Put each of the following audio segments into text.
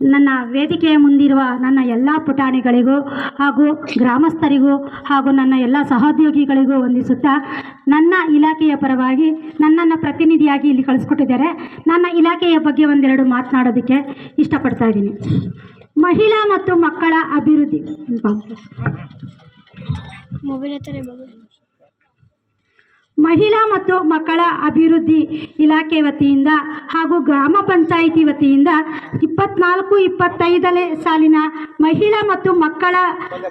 ನನ್ನ ವೇದಿಕೆಯ ಮುಂದಿರುವ ನನ್ನ ಎಲ್ಲ ಪುಟಾಣಿಗಳಿಗೂ ಹಾಗೂ ಗ್ರಾಮಸ್ಥರಿಗೂ ಹಾಗೂ ನನ್ನ ಎಲ್ಲ ಸಹೋದ್ಯೋಗಿಗಳಿಗೂ ವಂದಿಸುತ್ತಾ ನನ್ನ ಇಲಾಖೆಯ ಪರವಾಗಿ ನನ್ನನ್ನು ಪ್ರತಿನಿಧಿಯಾಗಿ ಇಲ್ಲಿ ಕಳಿಸ್ಕೊಟ್ಟಿದ್ದಾರೆ. ನನ್ನ ಇಲಾಖೆಯ ಬಗ್ಗೆ ಒಂದೆರಡು ಮಾತನಾಡೋದಕ್ಕೆ ಇಷ್ಟಪಡ್ತಾ ಇದ್ದೀನಿ. ಮಹಿಳಾ ಮತ್ತು ಮಕ್ಕಳ ಅಭಿವೃದ್ಧಿ. ಮೊಬೈಲ್ ಮಹಿಳಾ ಮತ್ತು ಮಕ್ಕಳ ಅಭಿವೃದ್ಧಿ ಇಲಾಖೆ ವತಿಯಿಂದ ಹಾಗೂ ಗ್ರಾಮ ಪಂಚಾಯಿತಿ ವತಿಯಿಂದ ಇಪ್ಪತ್ನಾಲ್ಕು, ಇಪ್ಪತ್ತೈದನೇ ಸಾಲಿನ ಮಹಿಳಾ ಮತ್ತು ಮಕ್ಕಳ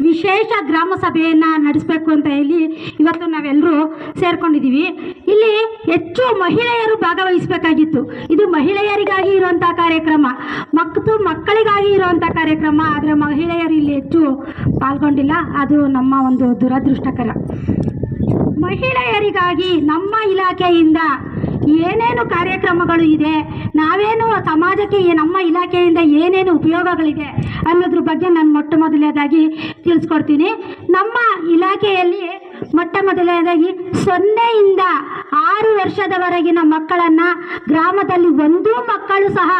ವಿಶೇಷ ಗ್ರಾಮ ಸಭೆಯನ್ನು ನಡೆಸಬೇಕು ಅಂತ ಹೇಳಿ ಇವತ್ತು ನಾವೆಲ್ಲರೂ ಸೇರ್ಕೊಂಡಿದ್ದೀವಿ. ಇಲ್ಲಿ ಹೆಚ್ಚು ಮಹಿಳೆಯರು ಭಾಗವಹಿಸಬೇಕಾಗಿತ್ತು. ಇದು ಮಹಿಳೆಯರಿಗಾಗಿ ಇರುವಂಥ ಕಾರ್ಯಕ್ರಮ. ಮತ್ತು ಮಕ್ಕಳಿಗಾಗಿ ಇರುವಂಥ ಕಾರ್ಯಕ್ರಮ. ಆದರೆ ಮಹಿಳೆಯರು ಇಲ್ಲಿ ಹೆಚ್ಚು ಪಾಲ್ಗೊಂಡಿಲ್ಲ. ಅದು ನಮ್ಮ ಒಂದು ದುರದೃಷ್ಟಕರ. ಮಹಿಳೆಯರಿಗಾಗಿ ನಮ್ಮ ಇಲಾಖೆಯಿಂದ ಏನೇನು ಕಾರ್ಯಕ್ರಮಗಳು ಇದೆ, ನಾವೇನು ಸಮಾಜಕ್ಕೆ ನಮ್ಮ ಇಲಾಖೆಯಿಂದ ಏನೇನು ಉಪಯೋಗಗಳಿದೆ ಅನ್ನೋದ್ರ ಬಗ್ಗೆ ನಾನು ಮೊಟ್ಟ ಮೊದಲನೇದಾಗಿ ತಿಳಿಸ್ಕೊಡ್ತೀನಿ. ನಮ್ಮ ಇಲಾಖೆಯಲ್ಲಿ ಮೊಟ್ಟ ಮೊದಲನೇದಾಗಿ ಸೊನ್ನೆಯಿಂದ ಆರು ವರ್ಷದವರೆಗಿನ ಮಕ್ಕಳನ್ನು ಗ್ರಾಮದಲ್ಲಿ ಒಂದೂ ಮಕ್ಕಳು ಸಹ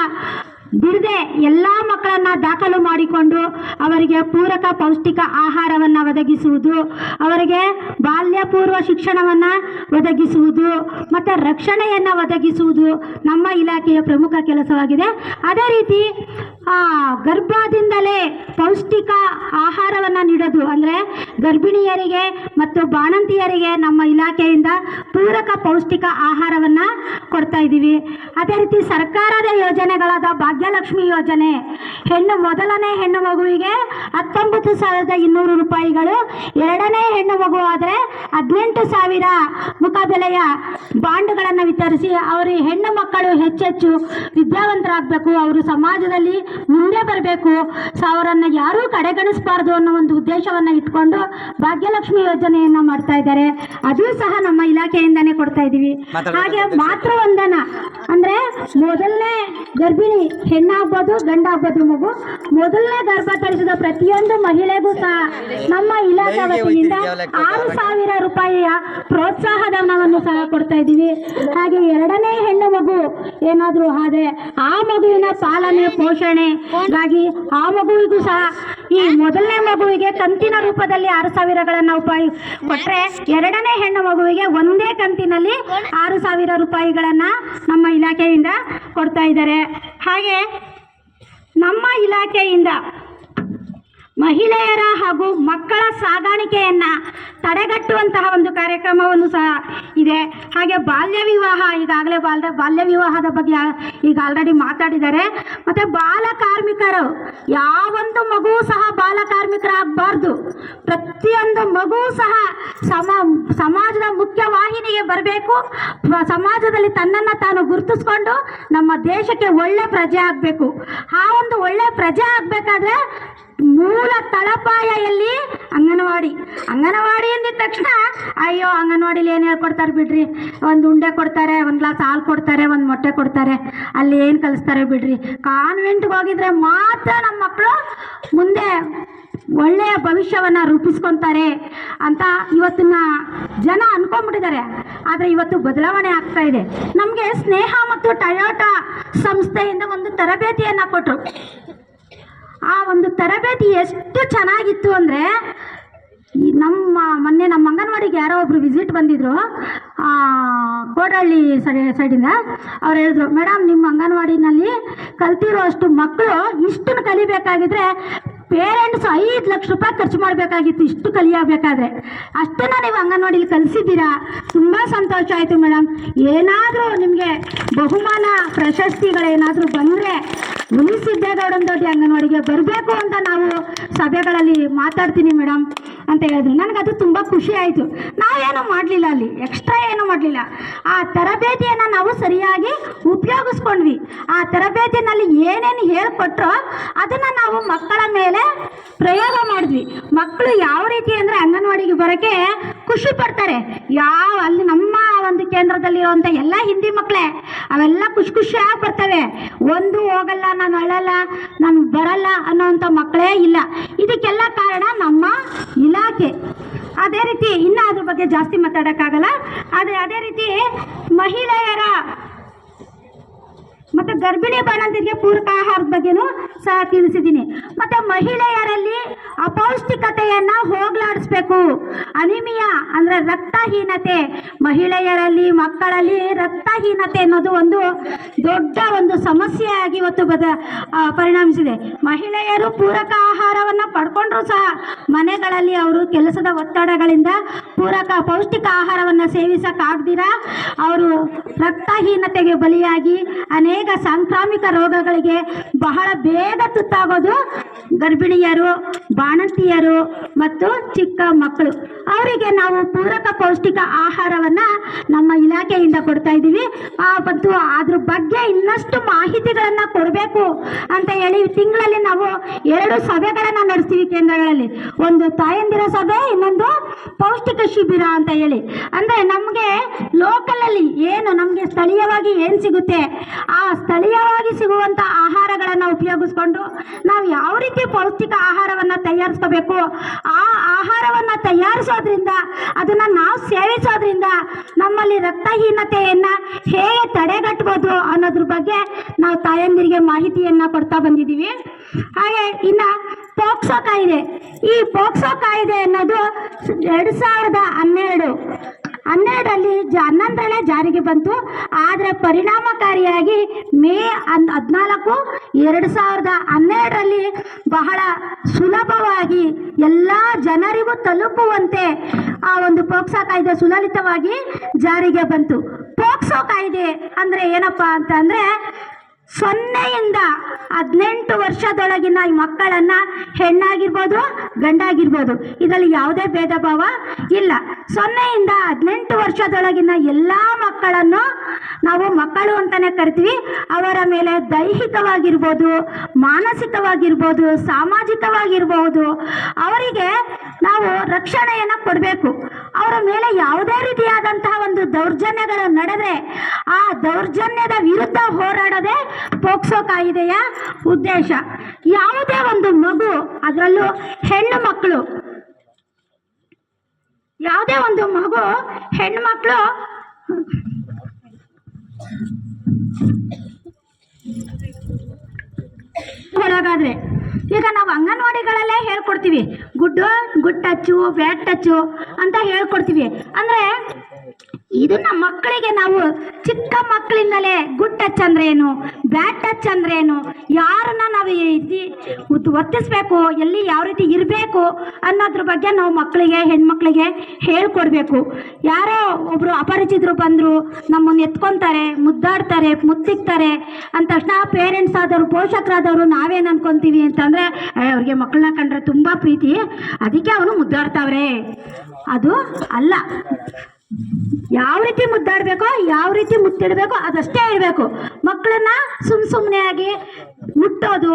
ಬಿಡದೆ ಎಲ್ಲ ಮಕ್ಕಳನ್ನ ದಾಖಲು ಮಾಡಿಕೊಂಡು ಅವರಿಗೆ ಪೂರಕ ಪೌಷ್ಟಿಕ ಆಹಾರವನ್ನು ಒದಗಿಸುವುದು, ಅವರಿಗೆ ಬಾಲ್ಯ ಪೂರ್ವ ಶಿಕ್ಷಣವನ್ನು ಒದಗಿಸುವುದು, ಮತ್ತು ರಕ್ಷಣೆಯನ್ನು ಒದಗಿಸುವುದು ನಮ್ಮ ಇಲಾಖೆಯ ಪ್ರಮುಖ ಕೆಲಸವಾಗಿದೆ. ಅದೇ ರೀತಿ ಆ, ಗರ್ಭದಿಂದಲೇ ಪೌಷ್ಟಿಕ ಆಹಾರವನ್ನು ನೀಡೋದು. ಅಂದರೆ ಗರ್ಭಿಣಿಯರಿಗೆ ಮತ್ತು ಬಾಣಂತಿಯರಿಗೆ ನಮ್ಮ ಇಲಾಖೆಯಿಂದ ಪೂರಕ ಪೌಷ್ಟಿಕ ಆಹಾರವನ್ನು ಕೊಡ್ತಾ ಇದ್ದೀವಿ. ಅದೇ ರೀತಿ ಸರ್ಕಾರದ ಯೋಜನೆಗಳಾದ ಭಾಗ್ಯಲಕ್ಷ್ಮಿ ಯೋಜನೆ ಹೆಣ್ಣು ಮೊದಲನೇ ಹೆಣ್ಣು ಮಗುವಿಗೆ ಹತ್ತೊಂಬತ್ತು ಸಾವಿರದ ಇನ್ನೂರು ರೂಪಾಯಿಗಳು ಎರಡನೇ ಹೆಣ್ಣು ಮಗು ಆದರೆ ಹದಿನೆಂಟು ಸಾವಿರ ಮುಖಬೆಲೆಯ ಬಾಂಡ್ಗಳನ್ನು ವಿತರಿಸಿ ಅವರು ಹೆಣ್ಣು ಮಕ್ಕಳು ಹೆಚ್ಚೆಚ್ಚು ವಿದ್ಯಾವಂತರಾಗಬೇಕು. ಅವರು ಸಮಾಜದಲ್ಲಿ ಮುಂದೆ ಬರಬೇಕು. ಸಾವರನ್ನ ಅವರನ್ನು ಯಾರೂ ಕಡೆಗಣಿಸಬಾರ್ದು ಅನ್ನೋ ಒಂದು ಉದ್ದೇಶವನ್ನು ಇಟ್ಕೊಂಡು ಭಾಗ್ಯಲಕ್ಷ್ಮಿ ಯೋಜನೆಯನ್ನು ಮಾಡ್ತಾ ಇದ್ದಾರೆ. ಅದು ಸಹ ನಮ್ಮ ಇಲಾಖೆಯಿಂದನೇ ಕೊಡ್ತಾ ಇದ್ದೀವಿ. ಹಾಗೆ ಮಾತೃವಂದನ ಅಂದರೆ ಮೊದಲನೇ ಗರ್ಭಿಣಿ ಹೆಣ್ಣಾಗ್ಬೋದು ಗಂಡಾಗ್ಬೋದು ಮಗು ಮೊದಲನೇ ಗರ್ಭ ಧರಿಸಿದ ಪ್ರತಿಯೊಂದು ಮಹಿಳೆಗೂ ಸಹ ನಮ್ಮ ಇಲಾಖೆ ವತಿಯಿಂದ ಆರು ಸಾವಿರ ರೂಪಾಯಿಯ ಪ್ರೋತ್ಸಾಹ ಧನವನ್ನು ಸಹ ಕೊಡ್ತಾ ಇದ್ದೀವಿ. ಹಾಗೆ ಎರಡನೇ ಹೆಣ್ಣು ಮಗು ಏನಾದರೂ ಆದ್ರೆ ಆ ಮಗುವಿನ ಪಾಲನೆ ಪೋಷಣೆಗಾಗಿ ಆ ಮಗುವಿಗೂ ಸಹ ಈ ಮೊದಲನೇ ಮಗುವಿಗೆ ಕಂತಿನ ರೂಪದಲ್ಲಿ ಆರು ಸಾವಿರಗಳನ್ನು ರೂಪಾಯಿ ಕೊಟ್ಟರೆ ಎರಡನೇ ಹೆಣ್ಣು ಮಗುವಿಗೆ ಒಂದೇ ಕಂತಿನಲ್ಲಿ ಆರು ಸಾವಿರ ರೂಪಾಯಿಗಳನ್ನು ನಮ್ಮ ಇಲಾಖೆಯಿಂದ ಕೊಡ್ತಾ ಇದ್ದಾರೆ. ಹಾಗೆ ನಮ್ಮ ಇಲಾಖೆಯಿಂದ ಮಹಿಳೆಯರ ಹಾಗೂ ಮಕ್ಕಳ ಸಾಗಾಣಿಕೆಯನ್ನು ತಡೆಗಟ್ಟುವಂತಹ ಒಂದು ಕಾರ್ಯಕ್ರಮವನ್ನು ಸಹ ಇದೆ. ಹಾಗೆ ಬಾಲ್ಯ ವಿವಾಹ ಈಗಾಗಲೇ ಬಾಲ್ಯ ಬಾಲ್ಯ ವಿವಾಹದ ಬಗ್ಗೆ ಈಗ ಆಲ್ರೆಡಿ ಮಾತಾಡಿದ್ದಾರೆ. ಮತ್ತು ಬಾಲ ಕಾರ್ಮಿಕರು, ಯಾವೊಂದು ಮಗು ಸಹ ಬಾಲ ಕಾರ್ಮಿಕರಾಗಬಾರ್ದು. ಪ್ರತಿಯೊಂದು ಮಗು ಸಹ ಸಮ, ಸಮಾಜದ ಮುಖ್ಯ ವಾಹಿನಿಗೆ ಬರಬೇಕು ಸಮಾಜದಲ್ಲಿ ತನ್ನನ್ನು ತಾನು ಗುರುತಿಸ್ಕೊಂಡು ನಮ್ಮ ದೇಶಕ್ಕೆ ಒಳ್ಳೆ ಪ್ರಜೆ ಆಗಬೇಕು. ಆ ಒಂದು ಒಳ್ಳೆ ಪ್ರಜೆ ಆಗಬೇಕಾದ್ರೆ ಮೂಲ ತಳಪಾಯ ಎಲ್ಲಿ ಅಂಗನವಾಡಿ. ಅಂಗನವಾಡಿ ಅಂದಿದ ತಕ್ಷಣ, ಅಯ್ಯೋ, ಅಂಗನವಾಡಿಲಿ ಏನು ಹೇಳ್ಕೊಡ್ತಾರೆ ಬಿಡ್ರಿ? ಒಂದು ಉಂಡೆ ಕೊಡ್ತಾರೆ, ಒಂದು ಗ್ಲಾಸ್ ಹಾಲು ಕೊಡ್ತಾರೆ, ಒಂದು ಮೊಟ್ಟೆ ಕೊಡ್ತಾರೆ. ಅಲ್ಲಿ ಏನು ಕಲಿಸ್ತಾರೆ ಬಿಡ್ರಿ? ಕಾನ್ವೆಂಟ್ಗೆ ಹೋಗಿದ್ರೆ ಮಾತ್ರ ನಮ್ಮ ಮಕ್ಕಳು ಮುಂದೆ ಒಳ್ಳೆಯ ಭವಿಷ್ಯವನ್ನು ರೂಪಿಸ್ಕೊತಾರೆ ಅಂತ ಇವತ್ತಿನ ಜನ ಅನ್ಕೊಂಡ್ಬಿಟ್ಟಿದ್ದಾರೆ. ಆದರೆ ಇವತ್ತು ಬದಲಾವಣೆ ಆಗ್ತಾ ಇದೆ. ನಮಗೆ ಸ್ನೇಹ ಮತ್ತು ಟಯೋಟಾ ಸಂಸ್ಥೆಯಿಂದ ಒಂದು ತರಬೇತಿಯನ್ನು ಕೊಟ್ಟರು ಆ ಒಂದು ತರಬೇತಿ ಎಷ್ಟು ಚೆನ್ನಾಗಿತ್ತು ಅಂದರೆ ನಮ್ಮ ಮೊನ್ನೆ ನಮ್ಮ ಅಂಗನವಾಡಿಗೆ ಯಾರೋ ಒಬ್ರು ವಿಸಿಟ್ ಬಂದಿದ್ರು ಕೋಡಹಳ್ಳಿ ಸೈ ಸೈಡಿಂದ. ಅವ್ರು ಹೇಳಿದ್ರು ಮೇಡಮ್ ನಿಮ್ಮ ಅಂಗನವಾಡಿನಲ್ಲಿ ಕಲ್ತಿರೋ ಅಷ್ಟು ಮಕ್ಕಳು ಇಷ್ಟನ್ನು ಕಲಿಬೇಕಾಗಿದ್ರೆ ಪೇರೆಂಟ್ಸ್ ಐದು ಲಕ್ಷ ರೂಪಾಯಿ ಖರ್ಚು ಮಾಡಬೇಕಾಗಿತ್ತು ಇಷ್ಟು ಕಲಿಯಬೇಕಾದ್ರೆ. ಅಷ್ಟನ್ನು ನೀವು ಅಂಗನವಾಡಿಲಿ ಕಲಿಸಿದ್ದೀರಾ? ತುಂಬ ಸಂತೋಷ ಆಯಿತು ಮೇಡಮ್ ಏನಾದರೂ ನಿಮಗೆ ಬಹುಮಾನ ಪ್ರಶಸ್ತಿಗಳೇನಾದರೂ ಬಂದರೆ ಮುನಿಸಿದ್ದೇಗೌಡನ ದೊಡ್ಡ ಅಂಗನವಾಡಿಗೆ ಬರಬೇಕು ಅಂತ ನಾವು ಸಭೆಗಳಲ್ಲಿ ಮಾತಾಡ್ತೀನಿ ಮೇಡಮ್ ಅಂತ ಹೇಳಿದ್ರು. ನನಗದು ತುಂಬ ಖುಷಿ ಆಯಿತು. ನಾವೇನು ಮಾಡಲಿಲ್ಲ ಅಲ್ಲಿ. ಎಕ್ಸ್ಟ್ರಾ ಏನು ಮಾಡಲಿಲ್ಲ. ಆ ತರಬೇತಿಯನ್ನು ನಾವು ಸರಿಯಾಗಿ ಉಪಯೋಗಿಸ್ಕೊಂಡ್ವಿ. ಆ ತರಬೇತಿನಲ್ಲಿ ಏನೇನು ಹೇಳ್ಕೊಟ್ರೋ ಅದನ್ನು ನಾವು ಮಕ್ಕಳ ಮೇಲೆ ಪ್ರಯೋಗ ಮಾಡಿದ್ವಿ. ಮಕ್ಕಳು ಯಾವ ರೀತಿ ಅಂದರೆ ಅಂಗನವಾಡಿಗೆ ಬರೋಕ್ಕೆ ಖುಷಿ ಪಡ್ತಾರೆ. ಯಾವ ಅಲ್ಲಿ ನಮ್ಮ ಒಂದು ಕೇಂದ್ರದಲ್ಲಿರುವಂಥ ಎಲ್ಲ ಹಿಂದಿ ಮಕ್ಕಳೇ, ಅವೆಲ್ಲ ಖುಷಿ ಖುಷಿಯಾಗಿ ಬರ್ತವೆ. ಒಂದು ಹೋಗಲ್ಲ, ನಾನು ಅಳಲ್ಲ, ನಾನು ಬರಲ್ಲ ಅನ್ನೋವಂಥ ಮಕ್ಕಳೇ ಇಲ್ಲ. ಇದಕ್ಕೆಲ್ಲ ಕಾರಣ ನಮ್ಮ ಇಲಾಖೆ. ಅದೇ ರೀತಿ ಇನ್ನು ಅದ್ರ ಬಗ್ಗೆ ಜಾಸ್ತಿ ಮಾತಾಡೋಕ್ಕಾಗಲ್ಲ. ಆದರೆ ಅದೇ ರೀತಿ ಮಹಿಳೆಯರ ಮತ್ತು ಗರ್ಭಿಣಿ ಬಾಣಂತಿಗೆ ಪೂರಕ ಆಹಾರದ ಬಗ್ಗೆನೂ ಸಹ ತಿಳಿಸಿದ್ದೀನಿ. ಮತ್ತು ಮಹಿಳೆಯರಲ್ಲಿ ಅಪೌಷ್ಟಿಕತೆಯನ್ನು ಹೋಗಲಾಡಿಸ್ಬೇಕು. ಅನಿಮಿಯಾ ಅಂದರೆ ರಕ್ತಹೀನತೆ. ಮಹಿಳೆಯರಲ್ಲಿ, ಮಕ್ಕಳಲ್ಲಿ ರಕ್ತಹೀನತೆ ಅನ್ನೋದು ಒಂದು ದೊಡ್ಡ ಒಂದು ಸಮಸ್ಯೆಯಾಗಿ ಇವತ್ತು ಬದ ಪರಿಣಮಿಸಿದೆ. ಮಹಿಳೆಯರು ಪೂರಕ ಆಹಾರವನ್ನು ಪಡ್ಕೊಂಡ್ರೂ ಸಹ ಮನೆಗಳಲ್ಲಿ ಅವರು ಕೆಲಸದ ಒತ್ತಡಗಳಿಂದ ಪೂರಕ ಪೌಷ್ಟಿಕ ಆಹಾರವನ್ನು ಸೇವಿಸಕ್ಕಾಗ್ದಿರ ಅವರು ರಕ್ತಹೀನತೆಗೆ ಬಲಿಯಾಗಿ ಅನೇಕ ಸಾಂಕ್ರಾಮಿಕ ರೋಗಗಳಿಗೆ ಬಹಳ ಬೇಗ ತುತ್ತಾಗೋದು ಗರ್ಭಿಣಿಯರು, ಬಾಣಂತಿಯರು ಮತ್ತು ಚಿಕ್ಕ ಮಕ್ಕಳು. ಅವರಿಗೆ ನಾವು ಪೂರಕ ಪೌಷ್ಟಿಕ ಆಹಾರವನ್ನು ನಮ್ಮ ಇಲಾಖೆಯಿಂದ ಕೊಡ್ತಾ ಇದ್ದೀವಿ. ಮತ್ತು ಅದ್ರ ಬಗ್ಗೆ ಇನ್ನಷ್ಟು ಮಾಹಿತಿಗಳನ್ನು ಕೊಡಬೇಕು ಅಂತ ಹೇಳಿ ತಿಂಗಳಲ್ಲಿ ನಾವು ಎರಡು ಸಭೆಗಳನ್ನು ನಡೆಸ್ತೀವಿ ಕೇಂದ್ರಗಳಲ್ಲಿ. ಒಂದು ತಾಯಂದಿರ ಸಭೆ, ಇನ್ನೊಂದು ಪೌಷ್ಟಿಕ ಶಿಬಿರ ಅಂತ ಹೇಳಿ. ಅಂದರೆ ನಮಗೆ ಲೋಕಲಲ್ಲಿ ಏನು ನಮಗೆ ಸ್ಥಳೀಯವಾಗಿ ಏನು ಸಿಗುತ್ತೆ, ಆ ಸ್ಥಳೀಯವಾಗಿ ಸಿಗುವಂಥ ಆಹಾರಗಳನ್ನು ಉಪಯೋಗಿಸ್ಕೊಂಡು ನಾವು ಯಾವ ರೀತಿ ಪೌಷ್ಟಿಕ ಆಹಾರವನ್ನು ತಯಾರಿಸ್ಕೋಬೇಕು? ಆ ಆಹಾರವನ್ನು ತಯಾರಿಸೋದ್ರಿಂದ, ಅದನ್ನು ನಾವು ಸೇವಿಸೋದ್ರಿಂದ ನಮ್ಮಲ್ಲಿ ರಕ್ತಹೀನತೆಯನ್ನು ಹೇಗೆ ತಡೆಗಟ್ಬೋದು ಅನ್ನೋದ್ರ ಬಗ್ಗೆ ನಾವು ತಾಯಂದಿರಿಗೆ ಮಾಹಿತಿಯನ್ನು ಕೊಡ್ತಾ ಬಂದಿದ್ದೀವಿ ಹಾಗೆ ಇನ್ನು ಪೋಕ್ಸೋ ಕಾಯ್ದೆ. ಈ ಪೋಕ್ಸೋ ಕಾಯ್ದೆ ಅನ್ನೋದು ಎರಡು ಸಾವಿರದ ಹನ್ನೆರಡು ಹನ್ನೆರಡರಲ್ಲಿ ಹನ್ನೊಂದರಲ್ಲೇ ಜಾರಿಗೆ ಬಂತು. ಆದರೆ ಪರಿಣಾಮಕಾರಿಯಾಗಿ ಮೇ ಹನ್ ಹದಿನಾಲ್ಕು ಎರಡು ಸಾವಿರದ ಹನ್ನೆರಡರಲ್ಲಿ ಬಹಳ ಸುಲಭವಾಗಿ ಎಲ್ಲ ಜನರಿಗೂ ತಲುಪುವಂತೆ ಆ ಒಂದು ಪೋಕ್ಸೋ ಕಾಯ್ದೆ ಸುಲಲಿತವಾಗಿ ಜಾರಿಗೆ ಬಂತು. ಪೋಕ್ಸೋ ಕಾಯ್ದೆ ಅಂದರೆ ಏನಪ್ಪ ಅಂತ ಅಂದರೆ ಸೊನ್ನೆಯಿಂದ ಹದಿನೆಂಟು ವರ್ಷದೊಳಗಿನ ಈ ಮಕ್ಕಳನ್ನು ಹೆಣ್ಣಾಗಿರ್ಬೋದು, ಗಂಡಾಗಿರ್ಬೋದು. ಇದರಲ್ಲಿ ಯಾವುದೇ ಭೇದ ಭಾವ ಇಲ್ಲ. ಸೊನ್ನೆಯಿಂದ ಹದಿನೆಂಟು ವರ್ಷದೊಳಗಿನ ಎಲ್ಲ ಮಕ್ಕಳನ್ನು ನಾವು ಮಕ್ಕಳು ಅಂತಲೇ ಕರಿತೀವಿ. ಅವರ ಮೇಲೆ ದೈಹಿಕವಾಗಿರ್ಬೋದು, ಮಾನಸಿಕವಾಗಿರ್ಬೋದು, ಸಾಮಾಜಿಕವಾಗಿರ್ಬೋದು, ಅವರಿಗೆ ನಾವು ರಕ್ಷಣೆಯನ್ನು ಕೊಡಬೇಕು. ಅವರ ಮೇಲೆ ಯಾವುದೇ ರೀತಿಯಾದಂತಹ ಒಂದು ದೌರ್ಜನ್ಯಗಳು ನಡೆದರೆ, ಆ ದೌರ್ಜನ್ಯದ ವಿರುದ್ಧ ಹೋರಾಡೋದೇ ಪೋಕ್ಸೋ ಕಾಯಿದೆಯ ಉದ್ದೇಶ. ಯಾವುದೇ ಒಂದು ಮಗು, ಅದರಲ್ಲೂ ಹೆಣ್ಣು ಮಕ್ಕಳು. ಯಾವುದೇ ಒಂದು ಮಗು, ಹೆಣ್ಣು ಮಕ್ಕಳು. ಒಳಗಾದ್ರೆ ಈಗ ನಾವು ಅಂಗನವಾಡಿಗಳಲ್ಲೇ ಹೇಳ್ಕೊಡ್ತೀವಿ. Good good touch bad touch ಅಂತ ಹೇಳ್ಕೊಡ್ತೀವಿ. ಅಂದರೆ ಇದನ್ನ ಮಕ್ಕಳಿಗೆ ನಾವು ಚಿಕ್ಕ ಮಕ್ಕಳಿಂದಲೇ ಗುಡ್ ಟಚ್ ಅಂದ್ರೆ ಏನು? ಬ್ಯಾಡ್ ಟಚ್ ಅಂದ್ರೆ ಏನು? ಯಾರನ್ನ ನಾವು ವರ್ತಿಸ್ಬೇಕು? ಎಲ್ಲಿ ಯಾವ ರೀತಿ ಇರಬೇಕು ಅನ್ನೋದ್ರ ಬಗ್ಗೆ ನಾವು ಮಕ್ಕಳಿಗೆ, ಹೆಣ್ಮಕ್ಳಿಗೆ ಹೇಳ್ಕೊಡ್ಬೇಕು. ಯಾರೋ ಒಬ್ರು ಅಪರಿಚಿತರು ಬಂದ್ರು, ನಮ್ಮನ್ನ ಎತ್ಕೊಂತಾರೆ, ಮುದ್ದಾಡ್ತಾರೆ, ಮುತ್ತಿಕ್ತಾರೆ, ಅಂದ ತಕ್ಷಣ ಪೇರೆಂಟ್ಸ್ ಆದವರು, ಪೋಷಕರಾದವರು ನಾವೇನು ಅನ್ಕೊಂತೀವಿ ಅಂತಂದ್ರೆ ಅವ್ರಿಗೆ ಮಕ್ಕಳನ್ನ ಕಂಡ್ರೆ ತುಂಬಾ ಪ್ರೀತಿ, ಅದಕ್ಕೆ ಅವನು ಮುದ್ದಾಡ್ತಾವ್ರೆ. ಅದು ಅಲ್ಲ. ಯಾವ ರೀತಿ ಮುದ್ದಾಡಬೇಕೋ, ಯಾವ ರೀತಿ ಮುತ್ತಿಡಬೇಕೋ ಅದಷ್ಟೇ ಇರಬೇಕು ಮಕ್ಕಳನ್ನ ಸುಮ್ ಸುಮ್ಮನೆ ಆಗಿ ಮುಟ್ಟೋದು,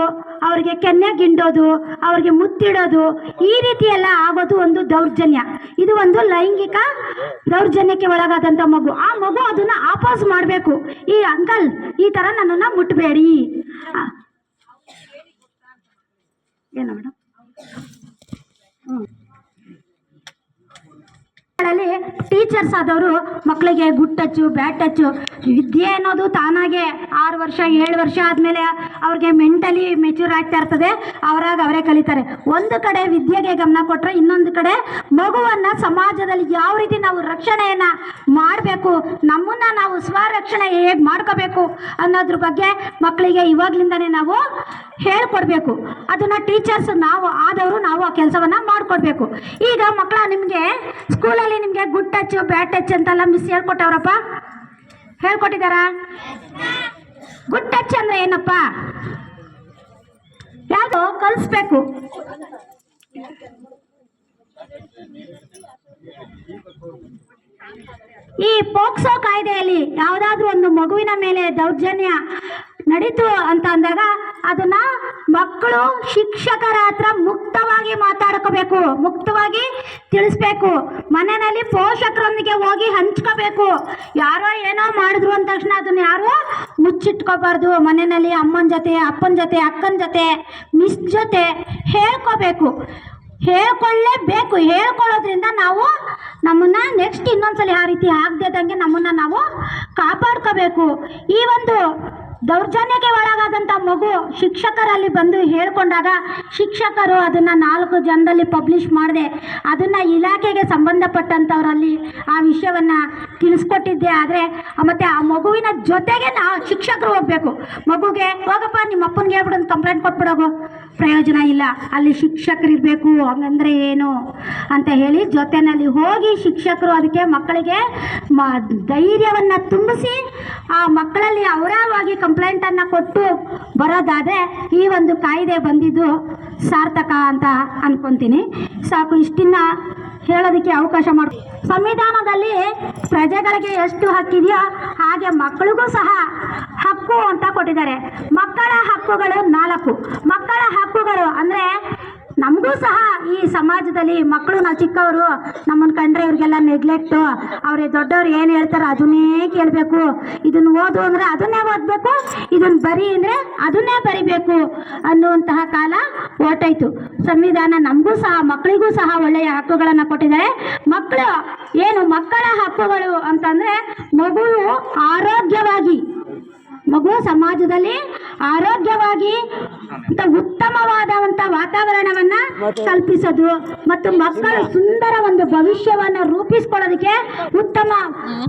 ಅವ್ರಿಗೆ ಕೆನ್ನೆ ಗಿಂಡೋದು, ಅವ್ರಿಗೆ ಮುತ್ತಿಡೋದು, ಈ ರೀತಿ ಎಲ್ಲ ಆಗೋದು ಒಂದು ದೌರ್ಜನ್ಯ. ಇದು ಒಂದು ಲೈಂಗಿಕ ದೌರ್ಜನ್ಯಕ್ಕೆ ಒಳಗಾದಂಥ ಮಗು. ಆ ಮಗು ಅದನ್ನ ಆಪೋಸ್ ಮಾಡಬೇಕು. ಈ ಅಂಕಲ್, ಈ ಥರ ನನ್ನನ್ನು ಮುಟ್ಟಬೇಡಿ ಏನು ಮೇಡಮ್? ಗಳಲ್ಲಿ ಟೀಚರ್ಸ್ ಆದವರು ಮಕ್ಕಳಿಗೆ ಗುಡ್ ಟಚ್ಚು ಬ್ಯಾಡ್ ಟಚ್ಚು ವಿದ್ಯೆ ಅನ್ನೋದು ತಾನಾಗೆ ಆರು ವರ್ಷ, ಏಳು ವರ್ಷ ಆದಮೇಲೆ ಅವ್ರಿಗೆ ಮೆಂಟಲಿ ಮೆಚೂರ್ ಆಗ್ತಾ ಇರ್ತದೆ, ಅವರಾಗ ಅವರೇ ಕಲಿತಾರೆ. ಒಂದು ಕಡೆ ವಿದ್ಯೆಗೆ ಗಮನ ಕೊಟ್ಟರೆ ಇನ್ನೊಂದು ಕಡೆ ಮಗುವನ್ನು ಸಮಾಜದಲ್ಲಿ ಯಾವ ರೀತಿ ನಾವು ರಕ್ಷಣೆಯನ್ನು ಮಾಡಬೇಕು, ನಮ್ಮನ್ನು ನಾವು ಸ್ವರಕ್ಷಣೆ ಹೇಗೆ ಮಾಡ್ಕೋಬೇಕು ಅನ್ನೋದ್ರ ಬಗ್ಗೆ ಮಕ್ಕಳಿಗೆ ಇವಾಗ್ಲಿಂದನೇ ನಾವು ಹೇಳ್ಕೊಡ್ಬೇಕು. ಅದನ್ನ ಟೀಚರ್ಸ್ ನಾವು ಆದವರು ನಾವು ಆ ಕೆಲಸವನ್ನ ಮಾಡಿಕೊಡ್ಬೇಕು. ಈಗ ಮಕ್ಕಳ ನಿಮಗೆ ಸ್ಕೂಲಲ್ಲಿ ನಿಮಗೆ ಗುಡ್ ಟಚ್ ಬ್ಯಾಡ್ ಟಚ್ ಅಂತೆಲ್ಲ ಮಿಸ್ ಹೇಳ್ಕೊಟ್ಟವ್ರಪ್ಪ? ಹೇಳ್ಕೊಟ್ಟಿದ್ದಾರಾ? ಗುಡ್ ಟಚ್ ಅಂದ್ರೆ ಏನಪ್ಪ? ಯಾವುದು? ಕಲಿಸ್ಬೇಕು. ಈ ಪೋಕ್ಸೋ ಕಾಯ್ದೆಯಲ್ಲಿ ಯಾವುದಾದ್ರೂ ಒಂದು ಮಗುವಿನ ಮೇಲೆ ದೌರ್ಜನ್ಯ ನಡೀತು ಅಂತ ಅಂದಾಗ ಅದನ್ನ ಮಕ್ಕಳು ಶಿಕ್ಷಕರ ಹತ್ರ ಮುಕ್ತವಾಗಿ ಮಾತಾಡ್ಕೋಬೇಕು, ಮುಕ್ತವಾಗಿ ತಿಳಿಸ್ಬೇಕು. ಮನೆಯಲ್ಲಿ ಪೋಷಕರೊಂದಿಗೆ ಹೋಗಿ ಹಂಚ್ಕೋಬೇಕು. ಯಾರೋ ಏನೋ ಮಾಡಿದ್ರು ಅಂದ ತಕ್ಷಣ ಅದನ್ನ ಯಾರು ಮುಚ್ಚಿಟ್ಕೋಬಾರ್ದು. ಮನೆಯಲ್ಲಿ ಅಮ್ಮನ ಜೊತೆ, ಅಪ್ಪನ ಜೊತೆ, ಅಕ್ಕನ ಜೊತೆ, ಮಿಸ್ ಜೊತೆ ಹೇಳ್ಕೋಬೇಕು. ಹೇಳ್ಕೊಳ್ಳೇಬೇಕು. ಹೇಳ್ಕೊಳ್ಳೋದ್ರಿಂದ ನಾವು ನಮ್ಮನ್ನ ನೆಕ್ಸ್ಟ್ ಇನ್ನೊಂದ್ಸಲ ಆ ರೀತಿ ಆಗದೇದಂಗೆ ನಮ್ಮನ್ನ ನಾವು ಕಾಪಾಡ್ಕೋಬೇಕು. ಈ ಒಂದು ದೌರ್ಜನ್ಯಕ್ಕೆ ಒಳಗಾದಂಥ ಮಗು ಶಿಕ್ಷಕರಲ್ಲಿ ಬಂದು ಹೇಳ್ಕೊಂಡಾಗ ಶಿಕ್ಷಕರು ಅದನ್ನು ನಾಲ್ಕು ಜನದಲ್ಲಿ ಪಬ್ಲಿಷ್ ಮಾಡಿದೆ. ಅದನ್ನು ಇಲಾಖೆಗೆ ಸಂಬಂಧಪಟ್ಟಂಥವರಲ್ಲಿ ಆ ವಿಷಯವನ್ನು ತಿಳಿಸ್ಕೊಟ್ಟಿದ್ದೆ. ಆದರೆ ಮತ್ತು ಆ ಮಗುವಿನ ಜೊತೆಗೆ ನಾ ಶಿಕ್ಷಕರು ಹೋಗಬೇಕು. ಮಗುಗೆ ಹೋಗಪ್ಪ ನಿಮ್ಮ ಅಪ್ಪನಿಗೆ ಹೇಳ್ಬಿಡೋದು ಕಂಪ್ಲೇಂಟ್ ಕೊಟ್ಬಿಡೋಗು. ಪ್ರಯೋಜನ ಇಲ್ಲ. ಅಲ್ಲಿ ಶಿಕ್ಷಕರು ಇರಬೇಕು ಹಂಗಂದ್ರೆ ಏನು? ಅಂತ ಹೇಳಿ ಜೊತೆಯಲ್ಲಿ ಹೋಗಿ ಶಿಕ್ಷಕರು ಅದಕ್ಕೆ ಮಕ್ಕಳಿಗೆ ಮ, ಧೈರ್ಯವನ್ನು ತುಂಬಿಸಿ, ಆ ಮಕ್ಕಳಲ್ಲಿ ಅವರವಾಗಿ ಕಂಪ್ಲೇಂಟನ್ನು ಕೊಟ್ಟು ಬರೋದಾದರೆ ಈ ಒಂದು ಕಾಯ್ದೆ ಬಂದಿದ್ದು ಸಾರ್ಥಕ ಅಂತ ಅನ್ಕೊತೀನಿ. ಸಾಕು, ಇಷ್ಟಿನ್ನ ಹೇಳೋದಕ್ಕೆ ಅವಕಾಶ ಮಾಡಿ ಸಂವಿಧಾನದಲ್ಲಿ ಪ್ರಜೆಗಳಿಗೆ ಎಷ್ಟು ಹಕ್ಕಿದೆಯೋ ಹಾಗೆ ಮಕ್ಕಳಿಗೂ ಸಹ ಹಕ್ಕು ಅಂತ ಕೊಟ್ಟಿದ್ದಾರೆ. ಮಕ್ಕಳ ಹಕ್ಕುಗಳು ನಾಲ್ಕು. ಮಕ್ಕಳ ಹಕ್ಕುಗಳು ಅಂದರೆ ನಮಗೂ ಸಹ ಈ ಸಮಾಜದಲ್ಲಿ ಮಕ್ಕಳು, ನಾವು ಚಿಕ್ಕವರು, ನಮ್ಮನ್ನು ಕಂಡ್ರೆ ಇವ್ರಿಗೆಲ್ಲ ನೆಗ್ಲೆಕ್ಟು ಅವ್ರಿಗೆ ದೊಡ್ಡವ್ರು ಏನು ಹೇಳ್ತಾರೆ ಅದನ್ನೇ ಕೇಳಬೇಕು. ಇದನ್ನು ಓದು ಅಂದರೆ ಅದನ್ನೇ ಓದಬೇಕು ಇದನ್ನು ಬರಿ ಅಂದರೆ ಅದನ್ನೇ ಬರಿಬೇಕು ಅನ್ನುವಂತಹ ಕಾಲ ಹೊರ್ಟೋಯ್ತು. ಸಂವಿಧಾನ ನಮಗೂ ಸಹ, ಮಕ್ಕಳಿಗೂ ಸಹ ಒಳ್ಳೆಯ ಹಕ್ಕುಗಳನ್ನು ಕೊಟ್ಟಿದ್ದಾರೆ. ಮಕ್ಕಳು, ಏನು ಮಕ್ಕಳ ಹಕ್ಕುಗಳು ಅಂತಂದರೆ ಮಗುವು ಆರೋಗ್ಯವಾಗಿ ಮಗು ಸಮಾಜದಲ್ಲಿ ಆರೋಗ್ಯವಾಗಿ ಅಂತ ಉತ್ತಮವಾದಂಥ ವಾತಾವರಣವನ್ನ ಕಲ್ಪಿಸೋದು ಮತ್ತು ಮಕ್ಕಳ ಸುಂದರ ಒಂದು ಭವಿಷ್ಯವನ್ನ ರೂಪಿಸ್ಕೊಳ್ಳೋದಕ್ಕೆ ಉತ್ತಮ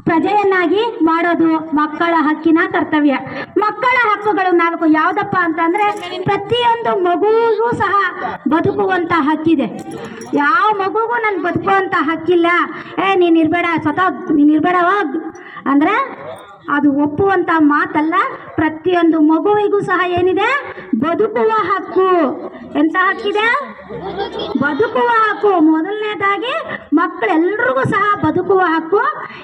ಪ್ರಜೆಯನ್ನಾಗಿ ಮಾಡೋದು ಮಕ್ಕಳ ಹಕ್ಕಿನ ಕರ್ತವ್ಯ. ಮಕ್ಕಳ ಹಕ್ಕುಗಳು ನಾಲ್ಕು ಯಾವುದಪ್ಪ ಅಂತಂದ್ರೆ ಪ್ರತಿಯೊಂದು ಮಗುವಿಗೂ ಸಹ ಬದುಕುವಂತ ಹಕ್ಕಿದೆ. ಯಾವ ಮಗುಗೂ ನನ್ಗೆ ಬದುಕುವಂತ ಹಕ್ಕಿಲ್ಲ. ಏ ನೀನ್ ಇರ್ಬೇಡ ಸ್ವತಃ ನೀನು ಇರ್ಬೇಡ ಹೋಗ್. ಅಂದ್ರೆ ಅದು ಒಪ್ಪುವಂತ ಮಾತಲ್ಲ, ಪ್ರತಿಯೊಂದು ಮಗುವಿಗೂ ಸಹ ಏನಿದೆ? ಬದುಕುವ ಹಕ್ಕು. ಎಂತ ಹಕ್ಕಿದೆ? ಬದುಕುವ ಹಕ್ಕು. ಮೊದಲನೇದಾಗಿ ಮಕ್ಕಳೆಲ್ಲರಿಗೂ ಸಹ ಬದುಕುವ ಹಕ್ಕು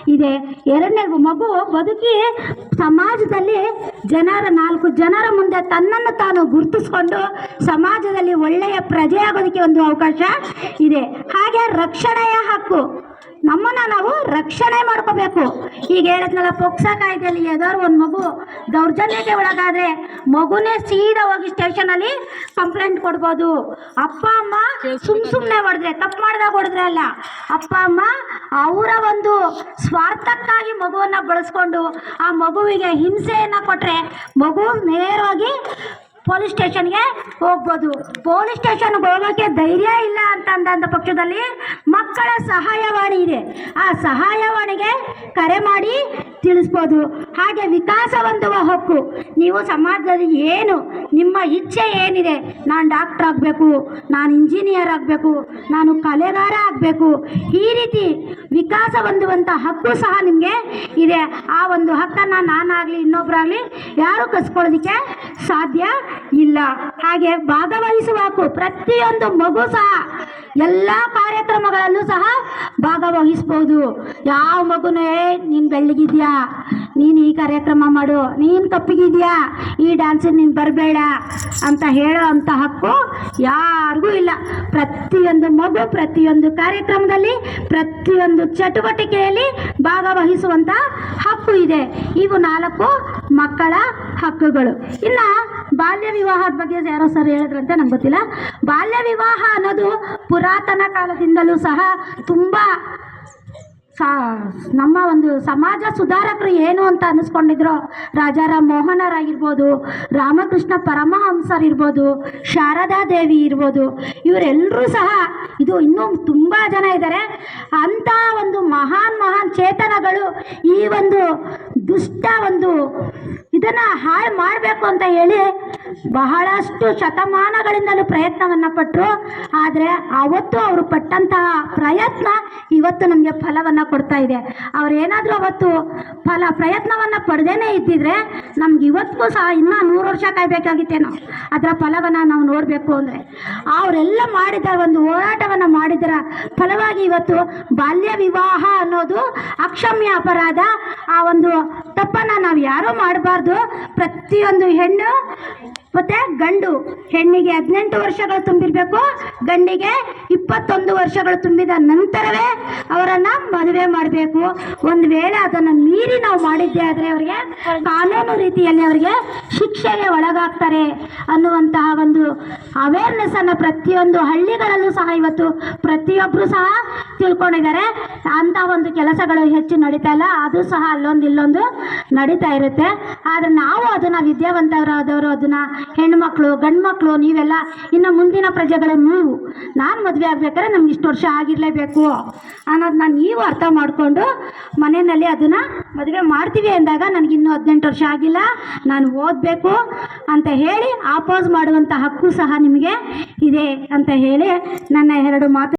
ಇದೆ. ಎರಡನೇ ಮಗು ಬದುಕಿ ಸಮಾಜದಲ್ಲಿ ಜನರ ನಾಲ್ಕು ಜನರ ಮುಂದೆ ತನ್ನನ್ನು ತಾನು ಗುರುತಿಸ್ಕೊಂಡು ಸಮಾಜದಲ್ಲಿ ಒಳ್ಳೆಯ ಪ್ರಜೆಯಾಗೋದಕ್ಕೆ ಒಂದು ಅವಕಾಶ ಇದೆ. ಹಾಗೆ ರಕ್ಷಣೆಯ ಹಕ್ಕು. ನಮ್ಮನ್ನ ನಾವು ರಕ್ಷಣೆ ಮಾಡ್ಕೋಬೇಕು. ಈಗ ಹೇಳಿದ್ನಲ್ಲ ಪೊಕ್ಸಾ ಕಾಯ್ದೆಯಲ್ಲಿ ಯಾವ್ದಾದ್ರು ಒಂದು ಮಗು ದೌರ್ಜನ್ಯಕ್ಕೆ ಒಳಗಾದ್ರೆ ಮಗುನೇ ಸೀದಾ ಹೋಗಿ ಸ್ಟೇಷನಲ್ಲಿ ಕಂಪ್ಲೇಂಟ್ ಕೊಡ್ಬೋದು. ಅಪ್ಪ, ಅಮ್ಮ ಸುಮ್ ಸುಮ್ಮನೆ ಹೊಡೆದ್ರೆ, ತಪ್ಪು ಮಾಡಿದಾಗ ಹೊಡೆದ್ರೆ ಅಲ್ಲ. ಅಪ್ಪ, ಅಮ್ಮ, ಅವರ ಒಂದು ಸ್ವಾರ್ಥಕ್ಕಾಗಿ ಮಗುವನ್ನು ಬಳಸ್ಕೊಂಡು ಆ ಮಗುವಿಗೆ ಹಿಂಸೆಯನ್ನು ಕೊಟ್ಟರೆ ಮಗು ನೇರವಾಗಿ ಪೊಲೀಸ್ ಸ್ಟೇಷನ್ಗೆ ಹೋಗ್ಬೋದು. ಪೊಲೀಸ್ ಸ್ಟೇಷನ್ಗೆ ಹೋಗೋಕ್ಕೆ ಧೈರ್ಯ ಇಲ್ಲ ಅಂತ ಅಂದಂಥ ಪಕ್ಷದಲ್ಲಿ ಮಕ್ಕಳ ಸಹಾಯವಾಣಿ ಇದೆ. ಆ ಸಹಾಯವಾಣಿಗೆ ಕರೆ ಮಾಡಿ ತಿಳಿಸ್ಬೋದು. ಹಾಗೆ ವಿಕಾಸ ಹೊಂದುವ ಹಕ್ಕು. ನೀವು ಸಮಾಜದಲ್ಲಿ ಏನು, ನಿಮ್ಮ ಇಚ್ಛೆ ಏನಿದೆ, ನಾನು ಡಾಕ್ಟರ್ ಆಗಬೇಕು, ನಾನು ಇಂಜಿನಿಯರ್ ಆಗಬೇಕು, ನಾನು ಕಲೆಗಾರ ಆಗಬೇಕು, ಈ ರೀತಿ ವಿಕಾಸ ಹೊಂದುವಂಥ ಹಕ್ಕು ಸಹ ನಿಮಗೆ ಇದೆ. ಆ ಒಂದು ಹಕ್ಕನ್ನು ನಾನಾಗಲಿ ಇನ್ನೊಬ್ಬರಾಗಲಿ ಯಾರು ಕಸ್ಕೊಳ್ಳೋದಕ್ಕೆ ಸಾಧ್ಯ ಇಲ್ಲ. ಹಾಗೆ ಭಾಗವಹಿಸುವ ಹಕ್ಕು ಪ್ರತಿಯೊಂದು ಮಗು ಸಹ ಎಲ್ಲ ಕಾರ್ಯಕ್ರಮಗಳಲ್ಲೂ ಸಹ ಭಾಗವಹಿಸ್ಬೋದು. ಯಾವ ಮಗುನೇ ನೀನು ಬೆಳ್ಳಿಗಿದ್ಯಾ? ನೀನು ಈ ಕಾರ್ಯಕ್ರಮ ಮಾಡು. ನೀನು ಕಪ್ಪಿಗಿದ್ಯಾ? ಈ ಡ್ಯಾನ್ಸಿಗೆ ನೀನು ಬರಬೇಡ ಅಂತ ಹೇಳೋ ಅಂತ ಹಕ್ಕು ಯಾರಿಗೂ ಇಲ್ಲ. ಪ್ರತಿಯೊಂದು ಮಗು ಪ್ರತಿಯೊಂದು ಕಾರ್ಯಕ್ರಮದಲ್ಲಿ ಪ್ರತಿಯೊಂದು ಚಟುವಟಿಕೆಯಲ್ಲಿ ಭಾಗವಹಿಸುವಂಥ ಇದೆ. ಇವು ನಾಲ್ಕು ಮಕ್ಕಳ ಹಕ್ಕುಗಳು. ಇನ್ನು ಬಾಲ್ಯ ವಿವಾಹದ ಬಗ್ಗೆ ಯಾರೋ ಸರ್ ಹೇಳಿದ್ರಂತೆ, ನಂಗೆ ಗೊತ್ತಿಲ್ಲ. ಬಾಲ್ಯ ವಿವಾಹ ಅನ್ನೋದು ಪುರಾತನ ಕಾಲದಿಂದಲೂ ಸಹ ತುಂಬ ಸಾ ನಮ್ಮ ಒಂದು ಸಮಾಜ ಸುಧಾರಕರು ಏನು ಅಂತ ಅನ್ನಿಸ್ಕೊಂಡಿದ್ರು ರಾಜಾರಾಮ್ ಮೋಹನರಾಗಿರ್ಬೋದು ರಾಮಕೃಷ್ಣ ಪರಮಹಂಸರಿರ್ಬೋದು ಶಾರದಾ ದೇವಿ ಇರ್ಬೋದು ಇವರೆಲ್ಲರೂ ಸಹ ಇದು ಇನ್ನೂ ತುಂಬ ಜನ ಇದ್ದಾರೆ. ಅಂಥ ಒಂದು ಮಹಾನ್ ಮಹಾನ್ ಚೇತನಗಳು ಈ ಒಂದು ದುಷ್ಟ ಒಂದು ಇದನ್ನು ಹಾಳು ಮಾಡಬೇಕು ಅಂತ ಹೇಳಿ ಬಹಳಷ್ಟು ಶತಮಾನಗಳಿಂದಲೂ ಪ್ರಯತ್ನವನ್ನು ಪಟ್ಟರು ಆದರೆ ಅವತ್ತು ಅವರು ಪಟ್ಟಂತಹ ಪ್ರಯತ್ನ ಇವತ್ತು ನಮಗೆ ಫಲವನ್ನು ಕೊಡ್ತಾ ಇದೆ. ಅವ್ರು ಏನಾದರೂ ಅವತ್ತು ಫಲ, ಪ್ರಯತ್ನವನ್ನು ಪಡೆದೇನೆ ಇದ್ದಿದ್ರೆ ನಮ್ಗೆ ಇವತ್ತಿಗೂ ಸಹ ಇನ್ನೂ ನೂರು ವರ್ಷ ಕಾಯಬೇಕಾಗಿತ್ತೇನೋ. ಅದರ ಫಲವನ್ನು ನಾವು ನೋಡಬೇಕು ಅಂದರೆ. ಅವರೆಲ್ಲ ಮಾಡಿದ ಒಂದು ಹೋರಾಟವನ್ನು ಮಾಡಿದರ ಫಲವಾಗಿ ಇವತ್ತು ಬಾಲ್ಯ ವಿವಾಹ ಅನ್ನೋದು ಅಕ್ಷಮ್ಯ ಅಪರಾಧ. ಆ ಒಂದು ತಪ್ಪನ್ನು ನಾವು ಯಾರೂ ಮಾಡಬಾರ್ದು. ಪ್ರತಿಯೊಂದು ಹೆಣ್ಣು ಮತ್ತು ಗಂಡು ಹೆಣ್ಣಿಗೆ ಹದಿನೆಂಟು ವರ್ಷಗಳು ತುಂಬಿರಬೇಕು, ಗಂಡಿಗೆ ಇಪ್ಪತ್ತೊಂದು ವರ್ಷಗಳು ತುಂಬಿದ ನಂತರವೇ ಅವರನ್ನು ಮದುವೆ ಮಾಡಬೇಕು. ಒಂದು ವೇಳೆ ಅದನ್ನು ಮೀರಿ ನಾವು ಮಾಡಿದ್ದೆ ಆದರೆ ಅವರಿಗೆ ಕಾನೂನು ರೀತಿಯಲ್ಲಿ ಅವರಿಗೆ ಶಿಕ್ಷೆಗೆ ಒಳಗಾಗ್ತಾರೆ ಅನ್ನುವಂತಹ ಒಂದು ಅವೇರ್ನೆಸ್ಸನ್ನು ಪ್ರತಿಯೊಂದು ಹಳ್ಳಿಗಳಲ್ಲೂ ಸಹ ಇವತ್ತು ಪ್ರತಿಯೊಬ್ಬರು ಸಹ ತಿಳ್ಕೊಂಡಿದ್ದಾರೆ. ಅಂಥ ಒಂದು ಕೆಲಸಗಳು ಹೆಚ್ಚು ನಡೀತಾ ಇಲ್ಲ. ಅದು ಸಹ ಅಲ್ಲೊಂದು ಇಲ್ಲೊಂದು ನಡೀತಾ ಇರುತ್ತೆ. ಆದರೆ ನಾವು ಅದನ್ನು ವಿದ್ಯಾವಂತರಾದವರು ಅದನ್ನು ಹೆಣ್ಮಕ್ಳು ಗಂಡು ಮಕ್ಕಳು ನೀವೆಲ್ಲ ಇನ್ನು ಮುಂದಿನ ಪ್ರಜೆಗಳು ನೀವು. ನಾನು ಮದುವೆ ಆಗ್ಬೇಕಾದ್ರೆ ನಮ್ಗೆ ಇಷ್ಟು ವರ್ಷ ಆಗಿರಲೇಬೇಕು ಅನ್ನೋದನ್ನ ನೀವು ಅರ್ಥ ಮಾಡಿಕೊಂಡು ಮನೆಯಲ್ಲಿ ಅದನ್ನು ಮದುವೆ ಮಾಡ್ತೀವಿ ಅಂದಾಗ ನನಗೆ ಇನ್ನೂ ಹದಿನೆಂಟು ವರ್ಷ ಆಗಿಲ್ಲ, ನಾನು ಓದಬೇಕು ಅಂತ ಹೇಳಿ, ಆಪೋಸ್ ಮಾಡುವಂಥ ಹಕ್ಕು ಸಹ ನಿಮಗೆ ಇದೆ ಅಂತ ಹೇಳಿ ನನ್ನ ಎರಡು ಮಾತು